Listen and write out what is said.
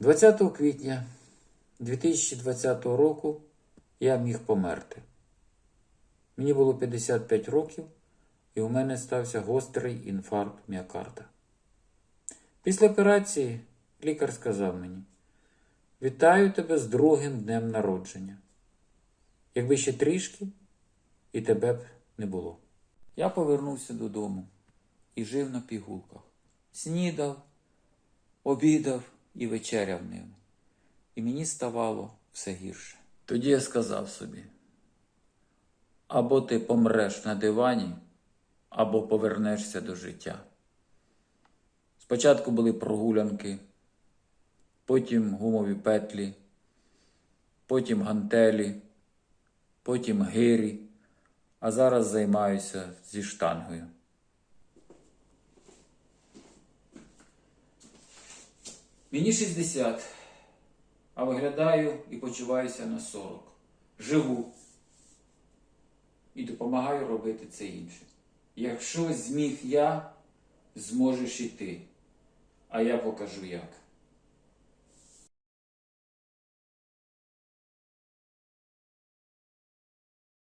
20 квітня 2020 року я міг померти. Мені було 55 років, і у мене стався гострий інфаркт міокарда. Після операції лікар сказав мені: Вітаю тебе з другим днем народження. Якби ще трішки, і тебе б не було. Я повернувся додому і жив на пігулках. Снідав, обідав і вечеряв ним. І мені ставало все гірше. Тоді я сказав собі: або ти помреш на дивані, або повернешся до життя. Спочатку були прогулянки, потім гумові петлі, потім гантелі, потім гирі, а зараз займаюся зі штангою. Мені 60, а виглядаю і почуваюся на 40. Живу і допомагаю робити це інше. Якщо зміг я, зможеш і ти. А я покажу як.